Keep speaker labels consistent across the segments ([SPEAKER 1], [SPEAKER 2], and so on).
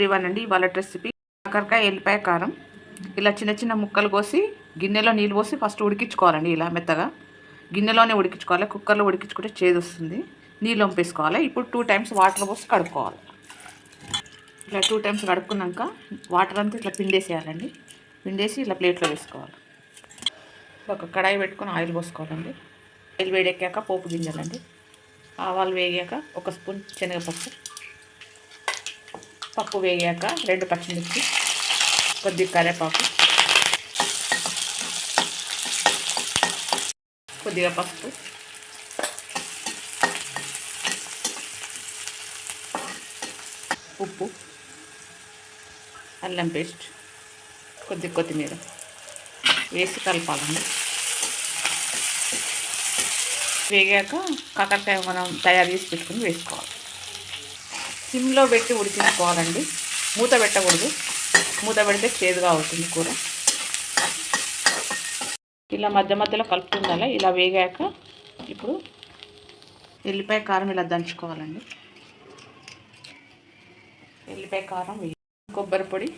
[SPEAKER 1] Everyone అండి ఇవాళ recipe. కాకరకాయ ఎల్లిపాయ కారం. ఇలా చిన్న చిన్న ముక్కలు కోసి గిన్నెలో నీళ్ళు పోసి ఫస్ట్ ఉడికించుకోవాలండి ఇలా మెత్తగా. గిన్నెలోనే ఉడికించుకోవాలి కుక్కర్లో ఉడికించుకుంటే చేదు వస్తుంది. నీళ్ళు వంపేసుకోవాలి. ఇప్పుడు టూ టైమ్స్ వాటర్ పోసి కడుక్కోవాలి. ఇలా టూ టైమ్స్ కడుక్కున్నాక వాటర్ అంతా ఇట్లా పిండేసేయాలండి. పిండేసి ఇలా ప్లేట్లో వేసుకోవాలి. ఒక కడాయి పెట్టుకొని ఆయిల్ పోసుకోవాలండి. ఆయిల్ వేడెక్కాక పోపు గింజలండి. ఆవాలు వేగాక ఒక స్పూన్ శనగపప్పు. పప్పు వేగాక రెండు పచ్చిమిర్చి కొద్దిగా కరివేపాకు కొద్దిగా పసుపు. ఉప్పు అల్లం పేస్ట్ కొద్దిగా కొత్తిమీర వేసి కలపాలండి. వేగాక కాకరకాయ మనం తయారు చేసి పెట్టుకుని వేసుకోవాలి. సిమ్లో పెట్టి ఉడికించుకోవాలండి. మూత పెట్టకూడదు. మూత పెడితే చేదుగా అవుతుంది కూర. ఇలా మధ్య మధ్యలో కలుపుతుండాలి? ఇలా వేగాక ఇప్పుడు ఎల్లిపాయ కారం ఇలా దంచుకోవాలండి. ఎల్లిపాయ కారం కొబ్బరి పొడి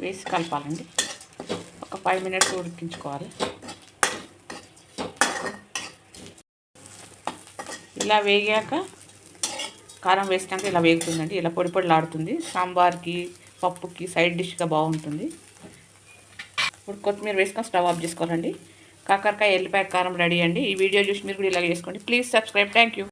[SPEAKER 1] వేసి కలపాలండి. ఒక ఫైవ్ మినిట్స్ ఉడికించుకోవాలి. ఇలా వేగాక కారం వేసినాక ఇలా వేగుతుందండి. ఇలా పొడి పొడిలాడుతుంది. సాంబార్కి పప్పుకి సైడ్ డిష్గా బాగుంటుంది. ఇప్పుడు కొత్తిమీర వేసుకొని స్టవ్ ఆఫ్ చేసుకోవాలండి. కాకరకాయ ఎల్లిపాయ కారం రెడీ అండి. ఈ వీడియో చూసి మీరు కూడా ఇలా చేసుకోండి. Please subscribe. Thank you.